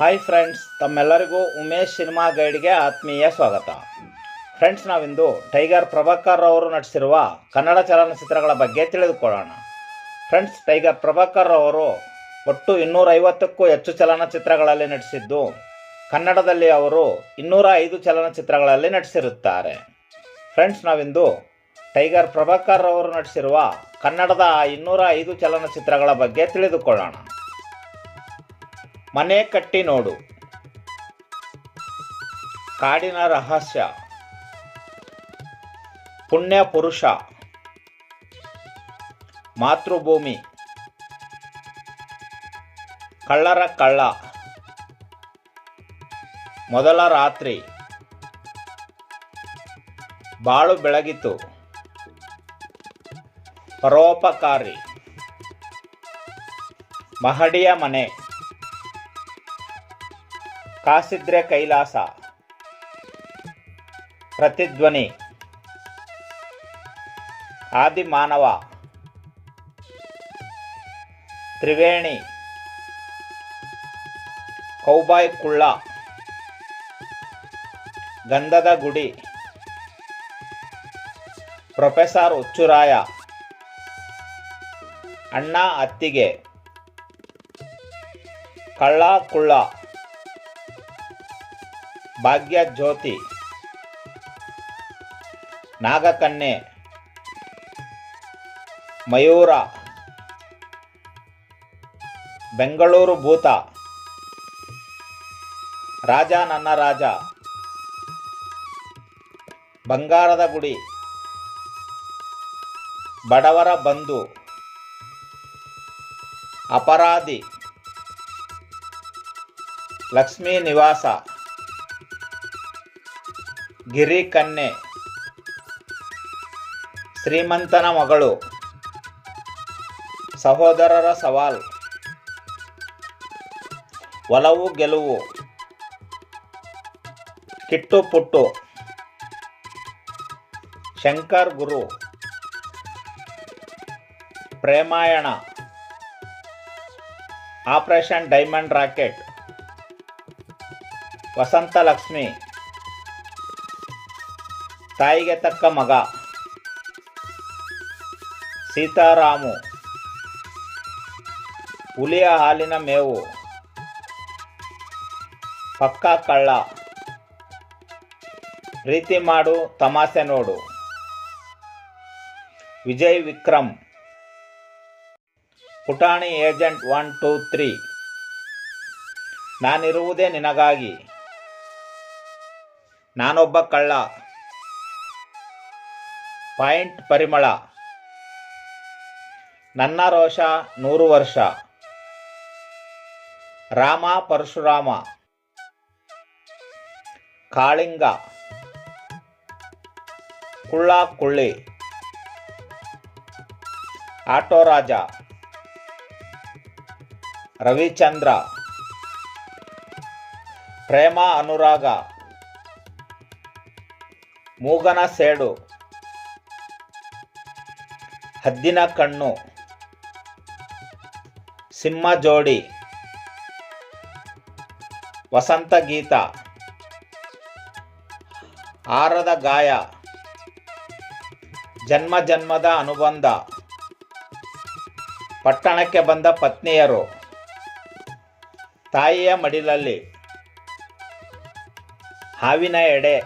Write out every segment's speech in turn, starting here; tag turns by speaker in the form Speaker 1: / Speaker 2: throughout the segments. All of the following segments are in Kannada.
Speaker 1: ಹಾಯ್ ಫ್ರೆಂಡ್ಸ್ ತಮ್ಮೆಲ್ಲರಿಗೂ ಉಮೇಶ್ ಸಿನಿಮಾ ಗೈಡ್ಗೆ ಆತ್ಮೀಯ ಸ್ವಾಗತ. ಫ್ರೆಂಡ್ಸ್ ನಾವಿಂದು ಟೈಗರ್ ಪ್ರಭಾಕರ್ ಅವರು ನಟಿಸಿರುವ ಕನ್ನಡ ಚಲನಚಿತ್ರಗಳ ಬಗ್ಗೆ ತಿಳಿದುಕೊಳ್ಳೋಣ. ಫ್ರೆಂಡ್ಸ್ ಟೈಗರ್ ಪ್ರಭಾಕರ್ ಅವರು ಒಟ್ಟು ಇನ್ನೂರೈವತ್ತಕ್ಕೂ ಹೆಚ್ಚು ಚಲನಚಿತ್ರಗಳಲ್ಲಿ ನಟಿಸಿದ್ದು, ಕನ್ನಡದಲ್ಲಿ ಅವರು ಇನ್ನೂರ ಐದು ಚಲನಚಿತ್ರಗಳಲ್ಲಿ ನಟಿಸಿರುತ್ತಾರೆ. ಫ್ರೆಂಡ್ಸ್ ನಾವಿಂದು ಟೈಗರ್ ಪ್ರಭಾಕರ್ ಅವರು ನಟಿಸಿರುವ ಕನ್ನಡದ ಆ ಇನ್ನೂರ ಐದು ಚಲನಚಿತ್ರಗಳ ಬಗ್ಗೆ ತಿಳಿದುಕೊಳ್ಳೋಣ. ಮನೆ ಕಟ್ಟಿ ನೋಡು. ಕಾಡಿನ ರಹಸ್ಯ. ಪುಣ್ಯ ಪುರುಷ. ಮಾತೃಭೂಮಿ. ಕಳ್ಳರ ಕಳ್ಳ. ಮೊದಲ ರಾತ್ರಿ. ಬಾಳು ಬೆಳಗಿತು. ಪರೋಪಕಾರಿ. ಮಹಡಿಯ ಮನೆ. ಕಾಸಿದ್ರೆ ಕೈಲಾಸ. ಪ್ರತಿಧ್ವನಿ. ಆದಿಮಾನವ. ತ್ರಿವೇಣಿ. ಕೌಬಾಯ್ ಕುಳ್ಳ. ಗಂಧದ ಗುಡಿ. ಪ್ರೊಫೆಸರ್ ಉಚ್ಚುರಾಯ ಅಣ್ಣ ಅತ್ತಿಗೆ. ಕಳ್ಳ ಕುಳ್ಳ. ಭಾಗ್ಯ ಜ್ಯೋತಿ ನಾಗಕನ್ಯೆ. ಮಯೂರ. ಬೆಂಗಳೂರು ಭೂತ. ರಾಜ ನನ್ನ ರಾಜ. ಬಂಗಾರದ ಗುಡಿ. ಬಡವರ ಬಂಧು. ಅಪರಾಧಿ. ಲಕ್ಷ್ಮೀ ನಿವಾಸ. ಗಿರಿ ಕನ್ಯೆ ಶ್ರೀಮಂತನ ಮಗಳು. Sahodarara Savaal. Olavu Geluvu. Kittu Puttu. Shankar Guru. Premayana. Operation diamond racket. Vasantha Lakshmi. Thayige Thakka Maga. Sitaram. ಹುಲಿಯ ಹಾಲಿನ ಮೇವು. ಪಕ್ಕ ಕಳ್ಳ. ಪ್ರೀತಿ ಮಾಡು, ತಮಾಷೆ ನೋಡು. Vijay Vikram. Putani agent one, two, three. ನಾನಿರುವುದೇ ನಿನಗಾಗಿ. ನಾನೊಬ್ಬ ಕಳ್ಳ. ಪಾಯಿಂಟ್ ಪರಿಮಳ. ನನ್ನ ರೋಷ ನೂರು ವರ್ಷ. ರಾಮ ಪರಶುರಾಮ. ಕಾಳಿಂಗ. ಕುಳ್ಳ ಕುಳ್ಳಿ. ಆಟೋ ರಾಜ ರವಿಚಂದ್ರ. ಪ್ರೇಮ ಅನುರಾಗ. ಮೂಗನ ಸೇಡು. ಹದ್ದಿನ ಕಣ್ಣು. ಸಿಂಹ ಜೋಡಿ. ವಸಂತ ಗೀತ. ಆರದ ಗಾಯ. ಜನ್ಮ ಜನ್ಮದ ಅನುಬಂಧ. ಪಟ್ಟಣಕ್ಕೆ ಬಂದ ಪತ್ನಿಯರು. ತಾಯಿಯ ಮಡಿಲಲ್ಲಿ. ಹಾವಿನ ಎಡೆ.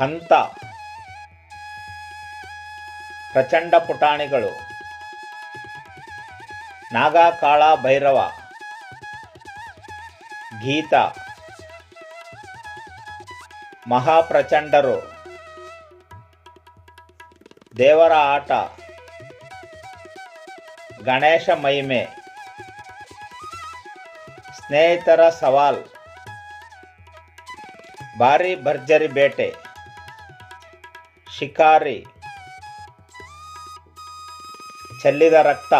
Speaker 1: ಹಂತ. ಪ್ರಚಂಡ ಪುಟಾಣಿಗಳು. ನಾಗಾಕಾಳ ಭೈರವ. ಗೀತ. ಮಹಾಪ್ರಚಂಡರು. ದೇವರ ಆಟ. ಗಣೇಶ ಮಹಿಮೆ. ಸ್ನೇಹಿತರ ಸವಾಲ್. ಭಾರಿ ಭರ್ಜರಿ ಬೇಟೆ. ಶಿಕಾರಿ. ಚೆಲ್ಲಿದ ರಕ್ತ.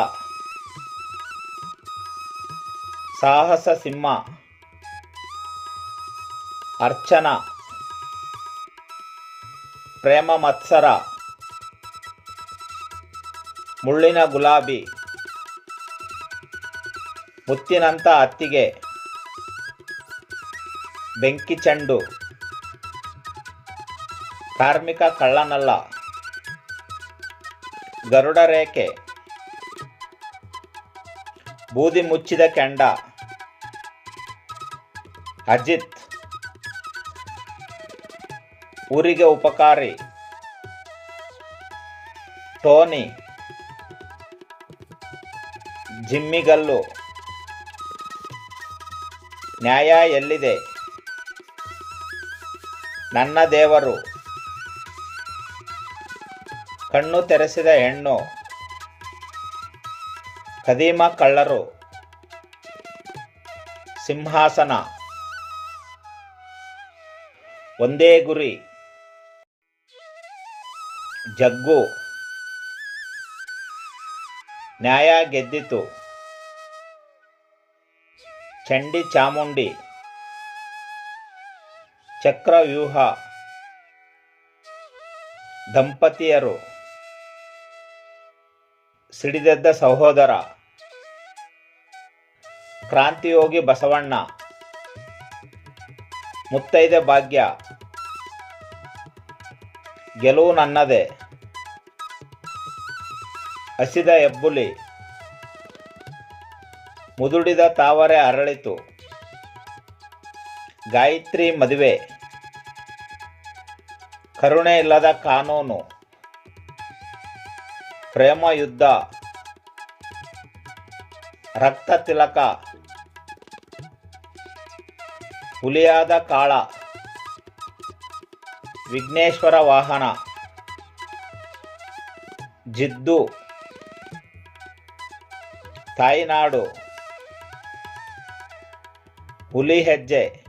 Speaker 1: ಸಾಹಸ ಸಿಂಹ. ಅರ್ಚನಾ. ಪ್ರೇಮ ಮತ್ಸರ. ಮುಳ್ಳಿನ ಗುಲಾಬಿ. ಮುತ್ತಿನಂಥ ಅತ್ತಿಗೆ. ಬೆಂಕಿ ಚೆಂಡು. ಕಾರ್ಮಿಕ ಕಳ್ಳನಲ್ಲ. ಗರುಡ ರೇಖೆ. ಬೂದಿ ಮುಚ್ಚಿದ ಕೆಂಡ. ಅಜಿತ್. ಊರಿಗೆ ಉಪಕಾರಿ. ಟೋನಿ. ಜಿಮ್ಮಿಗಲ್ಲು ನ್ಯಾಯ ಎಲ್ಲಿದೆ? ನನ್ನ ದೇವರು. ಕಣ್ಣು ತೆರೆಸಿದ ಹೆಣ್ಣು. ಕದೀಮ ಕಳ್ಳರು ಸಿಂಹಾಸನ. ಒಂದೇ ಗುರಿ. ಜಗ್ಗು. ನ್ಯಾಯ ಗೆದ್ದಿತು. ಚಂಡಿ ಚಾಮುಂಡಿ. ಚಕ್ರವ್ಯೂಹ. ದಂಪತಿಯರು. ಸಿಡಿದೆದ್ದ ಸಹೋದರ. ಕ್ರಾಂತಿಯೋಗಿ ಬಸವಣ್ಣ. ಮುತ್ತೈದೆ ಭಾಗ್ಯ. ಗೆಲುವು ನನ್ನದೆ. ಹಸಿದ ಹೆಬ್ಬುಲಿ. ಮುದುಡಿದ ತಾವರೆ ಅರಳಿತು. ಗಾಯತ್ರಿ ಮದುವೆ. ಕರುಣೆ ಇಲ್ಲದ ಕಾನೂನು. ಪ್ರೇಮ ಯುದ್ಧ. ರಕ್ತ ತಿಲಕ. ಹುಲಿಯಾದ ಕಾಳ. ವಿಘ್ನೇಶ್ವರ ವಾಹನ. ಜಿದ್ದು. ತಾಯಿನಾಡು. ಹುಲಿ ಹೆಜ್ಜೆ.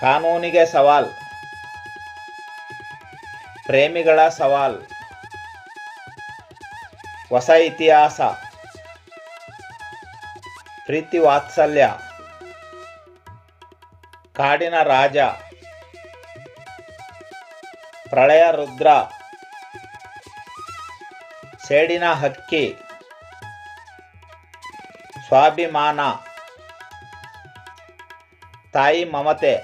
Speaker 1: ಕಾನೂನಿಗೆ ಸವಾಲ್. ಪ್ರೇಮಿಗಳ ಸವಾಲ್. ಹೊಸ ಇತಿಹಾಸ. ಪ್ರೀತಿ ವಾತ್ಸಲ್ಯ. ಕಾಡಿನ ರಾಜ, ಪ್ರಳಯ ರುದ್ರ, ಸೇಡಿನ ಹಕ್ಕಿ, ಸ್ವಾಭಿಮಾನ, ತಾಯಿ ಮಮತೆ,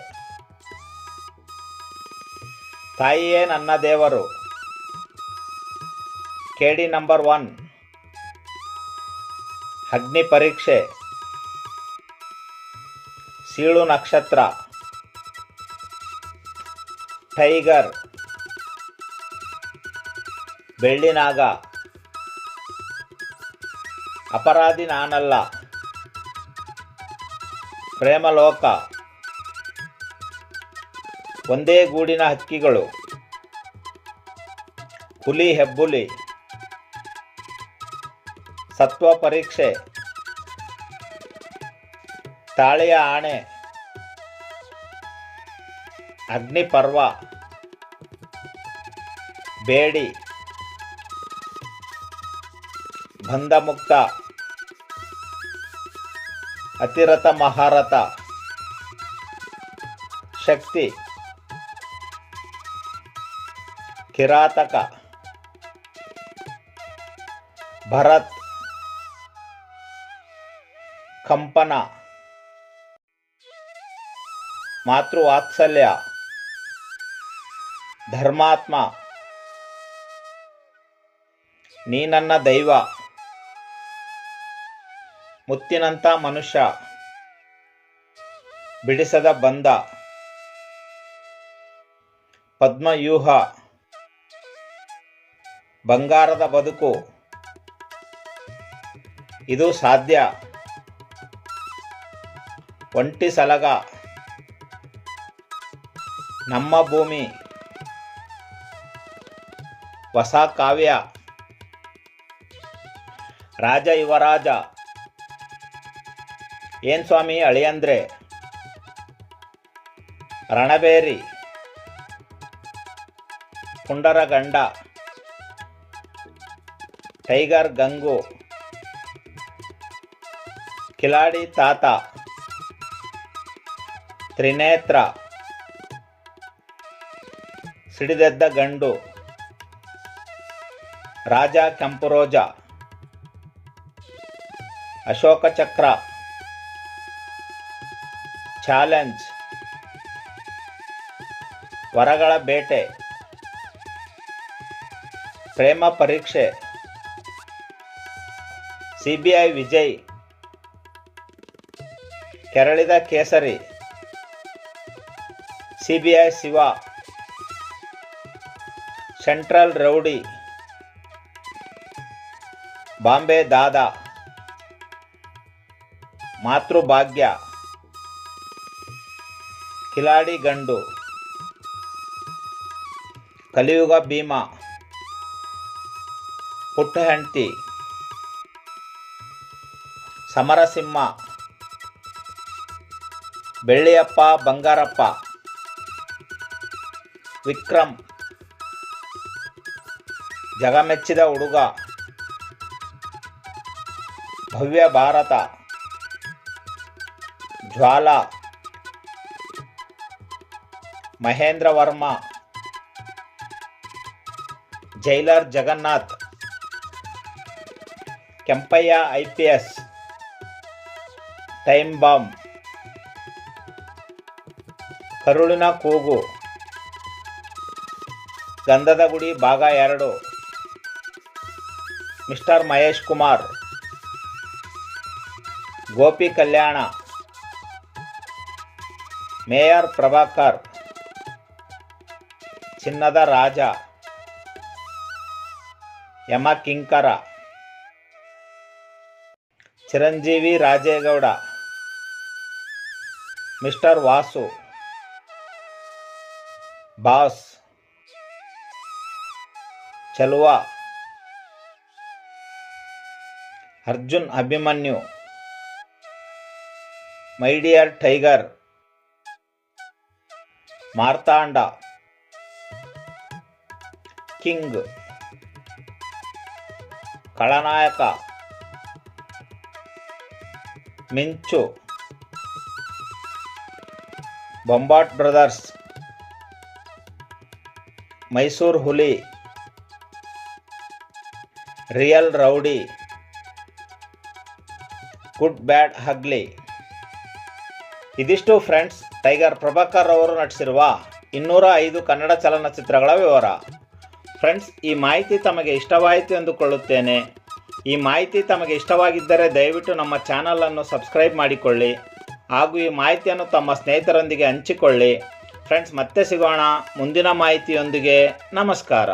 Speaker 1: ತಾಯಿಯೇ ನನ್ನ ದೇವರು, ಕೆಡಿ ನಂಬರ್ ಒನ್, ಅಗ್ನಿ ಪರೀಕ್ಷೆ, ಸೀಳು ನಕ್ಷತ್ರ. ಟೈಗರ್. ಬೆಳ್ಳಿನಾಗ. ಅಪರಾಧಿ ನಾನಲ್ಲ. ಪ್ರೇಮಲೋಕ. ಒಂದೇ ಗೂಡಿನ ಹಕ್ಕಿಗಳು. ಹುಲಿ ಹೆಬ್ಬುಲಿ. ಸತ್ವ ಪರೀಕ್ಷೆ ತಾಳೆಯ ಆಣೆ. ಅಗ್ನಿಪರ್ವ ಬೇಡಿ ಬಂಧಮುಕ್ತ ಅತಿರಥ ಮಹಾರಥ ಶಕ್ತಿ ಕಿರಾತಕ ಭರತ್ ಕಂಪನ ಮಾತೃವಾತ್ಸಲ್ಯ. ಧರ್ಮಾತ್ಮ. ನೀ ನನ್ನ ದೈವ. ಮುತ್ತಿನಂಥ ಮನುಷ್ಯ. ಬಿಡಿಸದ ಬಂದ. ಪದ್ಮವ್ಯೂಹ. ಬಂಗಾರದ ಬದುಕು. ಇದು ಸಾಧ್ಯ. ಒಂಟಿ ಸಲಗ. ನಮ್ಮ ಭೂಮಿ. ಹೊಸ ಕಾವ್ಯ. ರಾಜ ಯುವರಾಜ. ಏನ್ ಸ್ವಾಮಿ ಅಳಿಯಂದ್ರೆ ರಣಬೇರಿ. ಪುಂಡರ ಗಂಡ ಟೈಗರ್ ಗಂಗು. ಕಿಲಾಡಿ ತಾತ. ತ್ರಿನೇತ್ರ. ಸಿಡಿದೆದ್ದ ಗಂಡು. ರಾಜ ಕೆಂಪುರೋಜ, ಅಶೋಕ ಚಕ್ರ, ಚಾಲೆಂಜ್, ವರಗಳ ಬೇಟೆ, ಪ್ರೇಮ ಪರೀಕ್ಷೆ C B I Vijay, Keralida Kesari C B I Shiva, central rowdy. Bombay Dada. Matrubhagya. Kiladi Gandu. Kaliyuga Bhima. ಪುಟ್ಟ ಹೆಂಡತಿ. Samarasimha. Belliappa, Bangarappa. Vikram. Jagamechida Huduga. Bhavya Bharatha Jwala Mahendra Varma jailer Jagannath Kempaiah I P S time bomb ಕರುಳಿನ ಕೂಗು ಗಂಧದ ಗುಡಿ ಭಾಗ ಎರಡು ಮಿಸ್ಟರ್ ಮಹೇಶ್ ಕುಮಾರ್ ಗೋಪಿ ಕಲ್ಯಾಣ ಮೇಯರ್ ಪ್ರಭಾಕರ್ ಚಿನ್ನದ ರಾಜ ಯಮ ಕಿಂಕರ ಚಿರಂಜೀವಿ ರಾಜೇಗೌಡ ಮಿಸ್ಟರ್ ವಾಸು ಬಾಸ್ ಚಲುವ Arjun Abhimanyu my dear tiger, Marthanda, king Khalanayaka Minchu, Bombat brothers, Mysuru Huli, real rowdy, good bad ugly. ಇದಿಷ್ಟು ಫ್ರೆಂಡ್ಸ್, ಟೈಗರ್ ಪ್ರಭಾಕರ್ ಅವರು ನಟಿಸಿರುವ ಇನ್ನೂರ ಐದು ಕನ್ನಡ ಚಲನಚಿತ್ರಗಳ ವಿವರ. ಫ್ರೆಂಡ್ಸ್, ಈ ಮಾಹಿತಿ ತಮಗೆ ಇಷ್ಟವಾಯಿತು ಎಂದುಕೊಳ್ಳುತ್ತೇನೆ. ಈ ಮಾಹಿತಿ ತಮಗೆ ಇಷ್ಟವಾಗಿದ್ದರೆ ದಯವಿಟ್ಟು ನಮ್ಮ ಚಾನಲನ್ನು ಸಬ್ಸ್ಕ್ರೈಬ್ ಮಾಡಿಕೊಳ್ಳಿ. ಹಾಗೂ ಈ ಮಾಹಿತಿಯನ್ನು ತಮ್ಮ ಸ್ನೇಹಿತರೊಂದಿಗೆ ಹಂಚಿಕೊಳ್ಳಿ. ಫ್ರೆಂಡ್ಸ್, ಮತ್ತೆ ಸಿಗೋಣ. ಮುಂದಿನ ಮಾಹಿತಿಯೊಂದಿಗೆ ನಮಸ್ಕಾರ.